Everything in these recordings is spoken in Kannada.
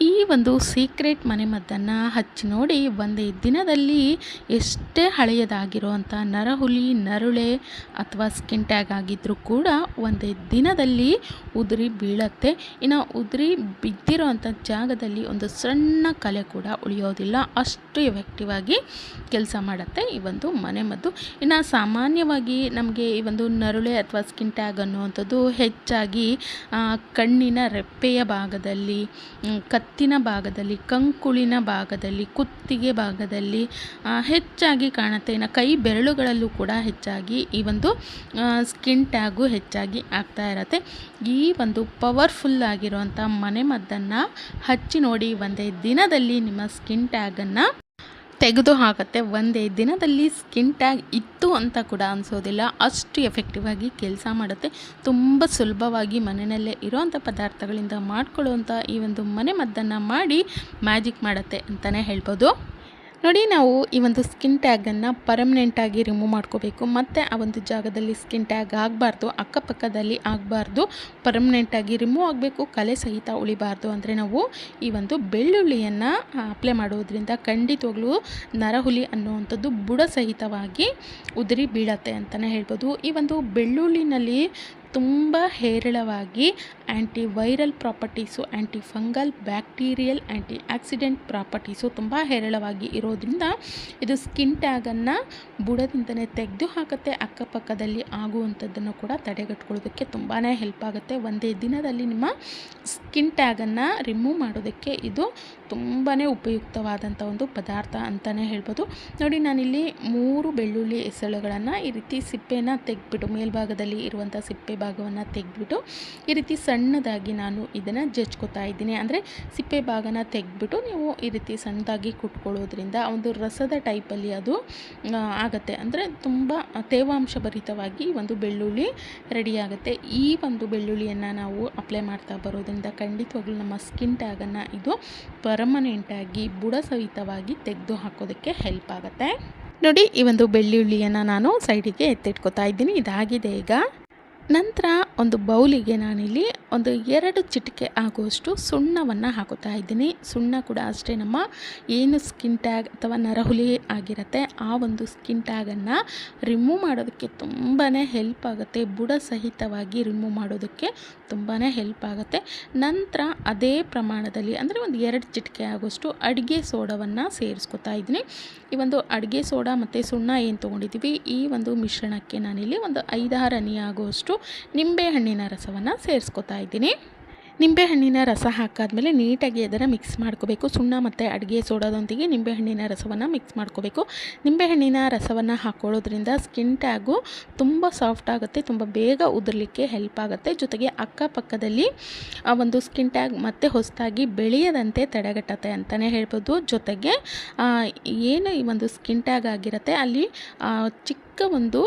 ಈ ಒಂದು ಸೀಕ್ರೆಟ್ ಮನೆಮದ್ದನ್ನು ಹಚ್ಚಿ ನೋಡಿ ಒಂದೇ ದಿನದಲ್ಲಿ ಎಷ್ಟೇ ಹಳೆಯದಾಗಿರುವಂಥ ನರಹುಲಿ ನರುಳೆ ಅಥವಾ ಸ್ಕಿನ್ ಟ್ಯಾಗ್ ಆಗಿದ್ದರೂ ಕೂಡ ಒಂದೇ ದಿನದಲ್ಲಿ ಉದುರಿ ಬೀಳತ್ತೆ. ಇನ್ನು ಉದುರಿ ಬಿದ್ದಿರೋವಂಥ ಜಾಗದಲ್ಲಿ ಒಂದು ಸಣ್ಣ ಕಲೆ ಕೂಡ ಉಳಿಯೋದಿಲ್ಲ. ಅಷ್ಟು ಎಫೆಕ್ಟಿವ್ ಆಗಿ ಕೆಲಸ ಮಾಡುತ್ತೆ ಈ ಒಂದು ಮನೆಮದ್ದು ಇನ್ನು ಸಾಮಾನ್ಯವಾಗಿ ನಮಗೆ ಈ ಒಂದು ನರುಳೆ ಅಥವಾ ಸ್ಕಿನ್ ಟ್ಯಾಗ್ ಅನ್ನುವಂಥದ್ದು ಹೆಚ್ಚಾಗಿ ಕಣ್ಣಿನ ರೆಪ್ಪೆಯ ಭಾಗದಲ್ಲಿ ಮ್, ಕತ್ತಿನ ಭಾಗದಲ್ಲಿ, ಕಂಕುಳಿನ ಭಾಗದಲ್ಲಿ, ಕುತ್ತಿಗೆ ಭಾಗದಲ್ಲಿ ಹೆಚ್ಚಾಗಿ ಕಾಣುತ್ತೆ. ಇನ್ನು ಕೈ ಬೆರಳುಗಳಲ್ಲೂ ಕೂಡ ಹೆಚ್ಚಾಗಿ ಈ ಒಂದು ಸ್ಕಿನ್ ಟ್ಯಾಗು ಹೆಚ್ಚಾಗಿ ಆಗ್ತಾ ಇರತ್ತೆ. ಈ ಒಂದು ಪವರ್ಫುಲ್ ಆಗಿರುವಂಥ ಮನೆಮದ್ದನ್ನು ಹಚ್ಚಿ ನೋಡಿ, ಒಂದೇ ದಿನದಲ್ಲಿ ನಿಮ್ಮ ಸ್ಕಿನ್ ಟ್ಯಾಗನ್ನು ತೆಗೆದು ಹಾಕುತ್ತೆ. ಒಂದೇ ದಿನದಲ್ಲಿ ಸ್ಕಿನ್ ಟ್ಯಾಗ್ ಇತ್ತು ಅಂತ ಕೂಡ ಅನಿಸೋದಿಲ್ಲ. ಅಷ್ಟು ಎಫೆಕ್ಟಿವ್ ಆಗಿ ಕೆಲಸ ಮಾಡುತ್ತೆ. ತುಂಬ ಸುಲಭವಾಗಿ ಮನೆಯಲ್ಲೇ ಇರೋವಂಥ ಪದಾರ್ಥಗಳಿಂದ ಮಾಡ್ಕೊಳ್ಳುವಂಥ ಈ ಒಂದು ಮನೆ ಮದ್ದನ್ನು ಮಾಡಿ ಮ್ಯಾಜಿಕ್ ಮಾಡುತ್ತೆ ಅಂತಲೇ ಹೇಳ್ಬೋದು. ನೋಡಿ ನಾವು ಈ ಒಂದು ಸ್ಕಿನ್ ಟ್ಯಾಗನ್ನು ಪರ್ಮನೆಂಟಾಗಿ ರಿಮೂವ್ ಮಾಡ್ಕೋಬೇಕು. ಮತ್ತು ಆ ಒಂದು ಜಾಗದಲ್ಲಿ ಸ್ಕಿನ್ ಟ್ಯಾಗ್ ಆಗಬಾರ್ದು, ಅಕ್ಕಪಕ್ಕದಲ್ಲಿ ಆಗಬಾರ್ದು ಪರ್ಮನೆಂಟಾಗಿ ರಿಮೂವ್ ಆಗಬೇಕು, ಕಲೆ ಸಹಿತ ಉಳಿಬಾರ್ದು ಅಂದರೆ ನಾವು ಈ ಒಂದು ಬೆಳ್ಳುಳ್ಳಿಯನ್ನು ಅಪ್ಲೈ ಮಾಡೋದ್ರಿಂದ ಖಂಡಿತವಾಗ್ಲೂ ನರಹುಲಿ ಅನ್ನುವಂಥದ್ದು ಬುಡ ಸಹಿತವಾಗಿ ಉದುರಿ ಬೀಳತ್ತೆ ಅಂತಲೇ ಹೇಳ್ಬೋದು. ಈ ಒಂದು ಬೆಳ್ಳುಳ್ಳಿನಲ್ಲಿ ತುಂಬ ಹೇರಳವಾಗಿ anti viral properties anti fungal bacterial anti oxidant properties ತುಂಬ ಹೇರಳವಾಗಿ ಇರೋದ್ರಿಂದ ಇದು ಸ್ಕಿನ್ ಟ್ಯಾಗನ್ನು ಬುಡದಿಂದನೇ ತೆಗೆದು ಹಾಕುತ್ತೆ, ಅಕ್ಕಪಕ್ಕದಲ್ಲಿ ಆಗುವಂಥದ್ದನ್ನು ಕೂಡ ತಡೆಗಟ್ಕೊಳ್ಳೋದಕ್ಕೆ ತುಂಬಾ ಹೆಲ್ಪ್ ಆಗುತ್ತೆ. ಒಂದೇ ದಿನದಲ್ಲಿ ನಿಮ್ಮ ಸ್ಕಿನ್ ಟ್ಯಾಗನ್ನು ರಿಮೂವ್ ಮಾಡೋದಕ್ಕೆ ಇದು ತುಂಬಾ ಉಪಯುಕ್ತವಾದಂಥ ಒಂದು ಪದಾರ್ಥ ಅಂತಲೇ ಹೇಳ್ಬೋದು. ನೋಡಿ, ನಾನಿಲ್ಲಿ ಮೂರು ಬೆಳ್ಳುಳ್ಳಿ ಎಸಳುಗಳನ್ನು ಈ ರೀತಿ ಸಿಪ್ಪೆನ ತೆಗೆದ್ಬಿಟ್ಟು, ಮೇಲ್ಭಾಗದಲ್ಲಿ ಇರುವಂಥ ಸಿಪ್ಪೆ ಭಾಗವನ್ನು ತೆಗೆದ್ಬಿಟ್ಟು, ಈ ರೀತಿ ಸಣ್ಣದಾಗಿ ನಾನು ಇದನ್ನು ಜಜ್ಕೋತಾ ಇದ್ದೀನಿ. ಅಂದರೆ ಸಿಪ್ಪೆ ಭಾಗನ ತೆಗೆದ್ಬಿಟ್ಟು ನೀವು ಈ ರೀತಿ ಸಣ್ಣದಾಗಿ ಕುಟ್ಕೊಳ್ಳೋದ್ರಿಂದ ಒಂದು ರಸದ ಟೈಪಲ್ಲಿ ಅದು ಆಗುತ್ತೆ. ಅಂದರೆ ತುಂಬ ತೇವಾಂಶ ಭರಿತವಾಗಿ ಒಂದು ಬೆಳ್ಳುಳ್ಳಿ ರೆಡಿಯಾಗುತ್ತೆ ಈ ಒಂದು ಬೆಳ್ಳುಳ್ಳಿಯನ್ನು ನಾವು ಅಪ್ಲೈ ಮಾಡ್ತಾ ಬರೋದ್ರಿಂದ ಖಂಡಿತವಾಗ್ಲೂ ನಮ್ಮ ಸ್ಕಿನ್ ಟ್ಯಾಗನ್ನು ಇದು ಪರ್ಮನೆಂಟಾಗಿ ಬುಡ ಸಹಿತವಾಗಿ ತೆಗೆದು ಹಾಕೋದಕ್ಕೆ ಹೆಲ್ಪ್ ಆಗುತ್ತೆ. ನೋಡಿ, ಈ ಒಂದು ಬೆಳ್ಳುಳ್ಳಿಯನ್ನು ನಾನು ಸೈಡಿಗೆ ಎತ್ತಿಟ್ಕೋತಾ ಇದ್ದೀನಿ. ಇದಾಗಿದೆ ಈಗ. ನಂತರ ಒಂದು ಬೌಲಿಗೆ ನಾನಿಲ್ಲಿ ಒಂದು ಎರಡು ಚಿಟಿಕೆ ಆಗುವಷ್ಟು ಸುಣ್ಣವನ್ನು ಹಾಕುತ್ತಾ ಇದ್ದೀನಿ. ಸುಣ್ಣ ಕೂಡ ಅಷ್ಟೇ ನಮ್ಮ ಏನು ಸ್ಕಿನ್ ಟ್ಯಾಗ್ ಅಥವಾ ನರಹುಲಿ ಆಗಿರುತ್ತೆ, ಆ ಒಂದು ಸ್ಕಿನ್ ಟ್ಯಾಗನ್ನು ರಿಮೂವ್ ಮಾಡೋದಕ್ಕೆ ತುಂಬಾ ಹೆಲ್ಪ್ ಆಗುತ್ತೆ. ಬುಡ ಸಹಿತವಾಗಿ ರಿಮೂವ್ ಮಾಡೋದಕ್ಕೆ ತುಂಬಾ ಹೆಲ್ಪ್ ಆಗುತ್ತೆ. ನಂತರ ಅದೇ ಪ್ರಮಾಣದಲ್ಲಿ ಅಂದರೆ ಒಂದು ಎರಡು ಚಿಟಿಕೆ ಆಗುವಷ್ಟು ಅಡುಗೆ ಸೋಡವನ್ನು ಸೇರಿಸ್ಕೊತಾ ಇದ್ದೀನಿ. ಈ ಒಂದು ಅಡುಗೆ ಸೋಡಾ ಮತ್ತು ಸುಣ್ಣ ಏನು ತೊಗೊಂಡಿದ್ದೀವಿ, ಈ ಒಂದು ಮಿಶ್ರಣಕ್ಕೆ ನಾನಿಲ್ಲಿ ಒಂದು ಐದಾರು ಹನಿ ಆಗುವಷ್ಟು ನಿಂಬೆಹಣ್ಣಿನ ರಸವನ್ನು ಸೇರಿಸ್ಕೊತಾ ಇದ್ದೀನಿ. ನಿಂಬೆಹಣ್ಣಿನ ರಸ ಹಾಕಾದಮೇಲೆ ನೀಟಾಗಿ ಅದರ ಮಿಕ್ಸ್ ಮಾಡ್ಕೋಬೇಕು. ಸುಣ್ಣ ಮತ್ತು ಅಡುಗೆ ಸೋಡೋದೊಂದಿಗೆ ನಿಂಬೆಹಣ್ಣಿನ ರಸವನ್ನು ಮಿಕ್ಸ್ ಮಾಡ್ಕೋಬೇಕು. ನಿಂಬೆಹಣ್ಣಿನ ರಸವನ್ನು ಹಾಕೊಳ್ಳೋದ್ರಿಂದ ಸ್ಕಿನ್ ಟ್ಯಾಗು ತುಂಬ ಸಾಫ್ಟ್ ಆಗುತ್ತೆ ತುಂಬ ಬೇಗ ಉದುರಲಿಕ್ಕೆ ಹೆಲ್ಪ್ ಆಗುತ್ತೆ. ಜೊತೆಗೆ ಅಕ್ಕಪಕ್ಕದಲ್ಲಿ ಆ ಒಂದು ಸ್ಕಿನ್ ಟ್ಯಾಗ್ ಮತ್ತೆ ಹೊಸದಾಗಿ ಬೆಳೆಯದಂತೆ ತಡೆಗಟ್ಟತ್ತೆ ಅಂತಲೇ ಹೇಳ್ಬೋದು. ಜೊತೆಗೆ ಏನು ಈ ಒಂದು ಸ್ಕಿನ್ ಟ್ಯಾಗ್ ಆಗಿರುತ್ತೆ ಅಲ್ಲಿ ಆ, ಚಿಕ್ಕ ಒಂದು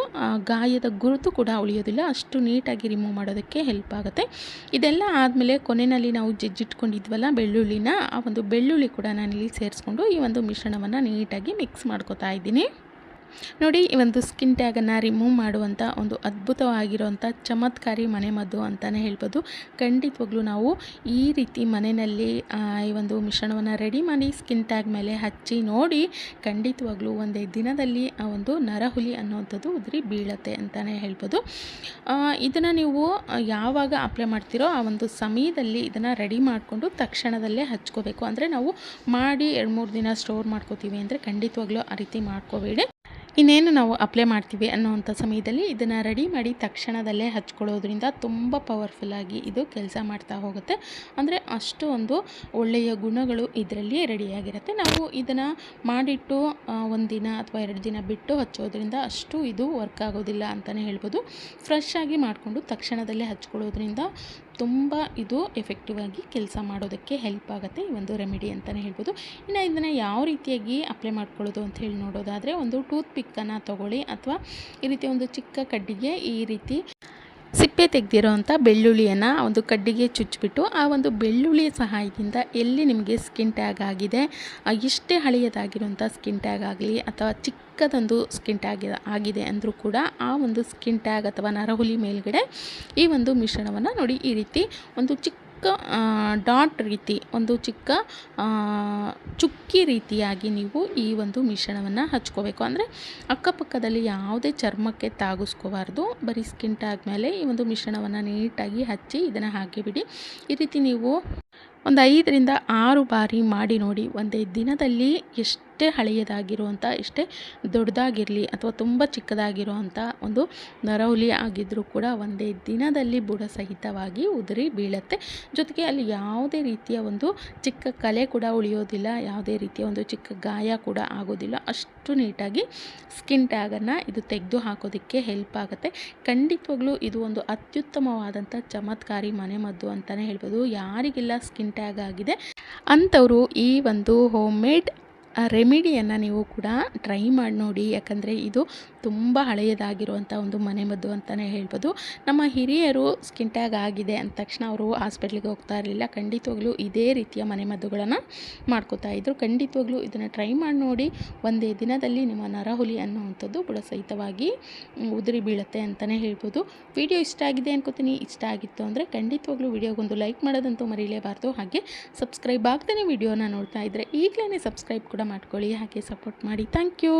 ಗಾಯದ ಗುರುತು ಕೂಡ ಉಳಿಯೋದಿಲ್ಲ. ಅಷ್ಟು ನೀಟಾಗಿ ರಿಮೂವ್ ಮಾಡೋದಕ್ಕೆ ಹೆಲ್ಪ್ ಆಗುತ್ತೆ. ಇದೆಲ್ಲ ಆದಮೇಲೆ ಕೊನೆಯಲ್ಲಿ ನಾವು ಜಜ್ಜಿಟ್ಕೊಂಡಿದ್ವಲ್ಲ ಬೆಳ್ಳುಳ್ಳಿನ, ಆ ಒಂದು ಬೆಳ್ಳುಳ್ಳಿ ಕೂಡ ನಾನಿಲ್ಲಿ ಸೇರಿಸ್ಕೊಂಡು ಈ ಒಂದು ಮಿಶ್ರಣವನ್ನು ನೀಟಾಗಿ ಮಿಕ್ಸ್ ಮಾಡ್ಕೋತಾ ಇದ್ದೀನಿ. ನೋಡಿ ಈ ಒಂದು ಸ್ಕಿನ್ ಟ್ಯಾಗನ್ನು ರಿಮೂವ್ ಮಾಡುವಂಥ ಒಂದು ಅದ್ಭುತವಾಗಿರುವಂಥ ಚಮತ್ಕಾರಿ ಮನೆಮದ್ದು ಅಂತಲೇ ಹೇಳ್ಬೋದು. ಖಂಡಿತವಾಗ್ಲೂ ನಾವು ಈ ರೀತಿ ಮನೆಯಲ್ಲಿ ಈ ಒಂದು ಮಿಶ್ರಣವನ್ನು ರೆಡಿ ಮಾಡಿ ಸ್ಕಿನ್ ಟ್ಯಾಗ್ ಮೇಲೆ ಹಚ್ಚಿ ನೋಡಿ, ಖಂಡಿತವಾಗ್ಲೂ ಒಂದೇ ದಿನದಲ್ಲಿ ಆ ಒಂದು ನರಹುಲಿ ಅನ್ನುವಂಥದ್ದು ಉದುರಿ ಬೀಳತ್ತೆ ಅಂತಲೇ ಹೇಳ್ಬೋದು. ಇದನ್ನು ನೀವು ಯಾವಾಗ ಅಪ್ಲೈ ಮಾಡ್ತೀರೋ ಆ ಒಂದು ಸಮಯದಲ್ಲಿ ಇದನ್ನು ರೆಡಿ ಮಾಡಿಕೊಂಡು ತಕ್ಷಣದಲ್ಲೇ ಹಚ್ಕೋಬೇಕು. ಅಂದರೆ ನಾವು ಮಾಡಿ ಎರಡು ಮೂರು ದಿನ ಸ್ಟೋರ್ ಮಾಡ್ಕೋತೀವಿ ಅಂದರೆ ಖಂಡಿತವಾಗ್ಲೂ ಆ ರೀತಿ ಮಾಡ್ಕೋಬೇಡಿ. ಇನ್ನೇನು ನಾವು ಅಪ್ಲೈ ಮಾಡ್ತೀವಿ ಅನ್ನೋವಂಥ ಸಮಯದಲ್ಲಿ ಇದನ್ನು ರೆಡಿ ಮಾಡಿ ತಕ್ಷಣದಲ್ಲೇ ಹಚ್ಕೊಳ್ಳೋದ್ರಿಂದ ತುಂಬ ಪವರ್ಫುಲ್ಲಾಗಿ ಇದು ಕೆಲಸ ಮಾಡ್ತಾ ಹೋಗುತ್ತೆ. ಅಂದರೆ ಅಷ್ಟು ಒಂದು ಒಳ್ಳೆಯ ಗುಣಗಳು ಇದರಲ್ಲಿ ರೆಡಿಯಾಗಿರುತ್ತೆ ನಾವು ಇದನ್ನು ಮಾಡಿಟ್ಟು ಒಂದು ದಿನ ಅಥವಾ ಎರಡು ದಿನ ಬಿಟ್ಟು ಹಚ್ಚೋದ್ರಿಂದ ಅಷ್ಟು ಇದು ವರ್ಕ್ ಆಗೋದಿಲ್ಲ ಅಂತಲೇ ಹೇಳ್ಬೋದು. ಫ್ರೆಶ್ ಆಗಿ ಮಾಡಿಕೊಂಡು ತಕ್ಷಣದಲ್ಲೇ ಹಚ್ಕೊಳ್ಳೋದ್ರಿಂದ ತುಂಬ ಇದು ಎಫೆಕ್ಟಿವ್ ಆಗಿ ಕೆಲಸ ಮಾಡೋದಕ್ಕೆ ಹೆಲ್ಪ್ ಆಗುತ್ತೆ ಈ ಒಂದು ರೆಮಿಡಿ ಅಂತಲೇ ಹೇಳ್ಬೋದು. ಇನ್ನು ಇದನ್ನು ಯಾವ ರೀತಿಯಾಗಿ ಅಪ್ಲೈ ಮಾಡ್ಕೊಳ್ಳೋದು ಅಂತ ಹೇಳಿ ನೋಡೋದಾದರೆ ಒಂದು ಟೂತ್ ಪಿಕ್ಕನ್ನು ತೊಗೊಳ್ಳಿ ಅಥವಾ ಈ ರೀತಿ ಒಂದು ಚಿಕ್ಕ ಕಡ್ಡಿಗೆ ಈ ರೀತಿ ಸಿಪ್ಪೆ ತೆಗೆದಿರೋವಂಥ ಬೆಳ್ಳುಳ್ಳಿಯನ್ನು ಒಂದು ಕಡ್ಡಿಗೆ ಚುಚ್ಚಿಬಿಟ್ಟು ಆ ಒಂದು ಬೆಳ್ಳುಳ್ಳಿಯ ಸಹಾಯದಿಂದ ಎಲ್ಲಿ ನಿಮಗೆ ಸ್ಕಿನ್ ಟ್ಯಾಗ್ ಆಗಿದೆ ಎಷ್ಟೇ ಹಳೆಯದಾಗಿರುವಂಥ ಸ್ಕಿನ್ ಟ್ಯಾಗ್ ಆಗಲಿ ಅಥವಾ ಚಿಕ್ಕದೊಂದು ಸ್ಕಿನ್ ಟ್ಯಾಗ್ ಆಗಿದೆ ಅಂದರೂ ಕೂಡ ಆ ಒಂದು ಸ್ಕಿನ್ ಟ್ಯಾಗ್ ಅಥವಾ ನರಹುಲಿ ಮೇಲ್ಗಡೆ ಈ ಒಂದು ಮಿಶ್ರಣವನ್ನು ನೋಡಿ ಈ ರೀತಿ ಒಂದು ಚಿಕ್ಕ ಚಿಕ್ಕ ಡಾಟ್ ರೀತಿ, ಒಂದು ಚಿಕ್ಕ ಚುಕ್ಕಿ ರೀತಿಯಾಗಿ ನೀವು ಈ ಒಂದು ಮಿಶ್ರಣವನ್ನು ಹಚ್ಕೋಬೇಕು. ಅಂದರೆ ಅಕ್ಕಪಕ್ಕದಲ್ಲಿ ಯಾವುದೇ ಚರ್ಮಕ್ಕೆ ತಾಗಿಸ್ಕೋಬಾರ್ದು. ಬರೀ ಸ್ಕಿನ್ ಟ್ಯಾಗ್ ಮೇಲೆ ಈ ಒಂದು ಮಿಶ್ರಣವನ್ನು ನೀಟಾಗಿ ಹಚ್ಚಿ ಇದನ್ನು ಹಾಕಿಬಿಡಿ ಈ ರೀತಿ ನೀವು ಒಂದು ಐದರಿಂದ ಆರು ಬಾರಿ ಮಾಡಿ ನೋಡಿ. ಒಂದೇ ದಿನದಲ್ಲಿ ಎಷ್ಟೇ ಹಳೆಯದಾಗಿರುವಂಥ ಎಷ್ಟೇ ದೊಡ್ಡದಾಗಿರಲಿ ಅಥವಾ ತುಂಬ ಚಿಕ್ಕದಾಗಿರುವಂಥ ಒಂದು ನರೌಲಿ ಆಗಿದ್ದರೂ ಕೂಡ ಒಂದೇ ದಿನದಲ್ಲಿ ಬುಡ ಸಹಿತವಾಗಿ ಉದುರಿ ಬೀಳುತ್ತೆ. ಜೊತೆಗೆ ಅಲ್ಲಿ ಯಾವುದೇ ರೀತಿಯ ಒಂದು ಚಿಕ್ಕ ಕಲೆ ಕೂಡ ಉಳಿಯೋದಿಲ್ಲ, ಯಾವುದೇ ರೀತಿಯ ಒಂದು ಚಿಕ್ಕ ಗಾಯ ಕೂಡ ಆಗೋದಿಲ್ಲ. ಅಷ್ಟು ನೀಟಾಗಿ ಸ್ಕಿನ್ ಟ್ಯಾಗನ್ನು ಇದು ತೆಗೆದು ಹಾಕೋದಕ್ಕೆ ಹೆಲ್ಪ್ ಆಗುತ್ತೆ. ಖಂಡಿತವಾಗ್ಲೂ ಇದು ಒಂದು ಅತ್ಯುತ್ತಮವಾದಂಥ ಚಮತ್ಕಾರಿ ಮನೆಮದ್ದು ಅಂತಲೇ ಹೇಳ್ಬೋದು. ಯಾರಿಗೆಲ್ಲ ಸ್ಕಿನ್ ಟ್ಯಾಗ್ ಆಗಿದೆ ಅಂಥವರು ಈ ಒಂದು ಹೋಮ್ ಮೇಡ್ ರೆಮಿಡಿಯನ್ನು ನೀವು ಕೂಡ ಟ್ರೈ ಮಾಡಿ ನೋಡಿ. ಯಾಕಂದರೆ ಇದು ತುಂಬ ಹಳೆಯದಾಗಿರುವಂಥ ಒಂದು ಮನೆಮದ್ದು ಅಂತಲೇ ಹೇಳ್ಬೋದು. ನಮ್ಮ ಹಿರಿಯರು ಸ್ಕಿನ್ ಟ್ಯಾಗ್ ಆಗಿದೆ ಅಂದ ತಕ್ಷಣ ಅವರು ಹಾಸ್ಪಿಟ್ಲಿಗೆ ಹೋಗ್ತಾ ಇರಲಿಲ್ಲ. ಖಂಡಿತವಾಗ್ಲೂ ಇದೇ ರೀತಿಯ ಮನೆಮದ್ದುಗಳನ್ನು ಮಾಡ್ಕೋತಾ ಇದ್ರು. ಖಂಡಿತವಾಗ್ಲೂ ಇದನ್ನು ಟ್ರೈ ಮಾಡಿ ನೋಡಿ. ಒಂದೇ ದಿನದಲ್ಲಿ ನಿಮ್ಮ ನರಹುಲಿ ಅನ್ನುವಂಥದ್ದು ಕೂಡ ಸಹಿತವಾಗಿ ಉದುರಿ ಬೀಳುತ್ತೆ ಅಂತಲೇ ಹೇಳ್ಬೋದು. ವಿಡಿಯೋ ಇಷ್ಟ ಆಗಿದೆ ಅನ್ಕೋತೀನಿ. ಇಷ್ಟ ಆಗಿತ್ತು ಅಂದರೆ ಖಂಡಿತವಾಗ್ಲೂ ವಿಡಿಯೋಗೊಂದು ಲೈಕ್ ಮಾಡೋದಂತೂ ಮರೀಲೇಬಾರ್ದು. ಹಾಗೆ ಸಬ್ಸ್ಕ್ರೈಬ್ ಆಗ್ತಾನೆ ವಿಡಿಯೋನ ನೋಡ್ತಾ ಇದ್ದರೆ ಈಗಲೇ ಸಬ್ಸ್ಕ್ರೈಬ್ ಕೂಡ ಮಾಡ್ಕೊಳ್ಳಿ ಹಾಗೆ ಸಪೋರ್ಟ್ ಮಾಡಿ. Thank you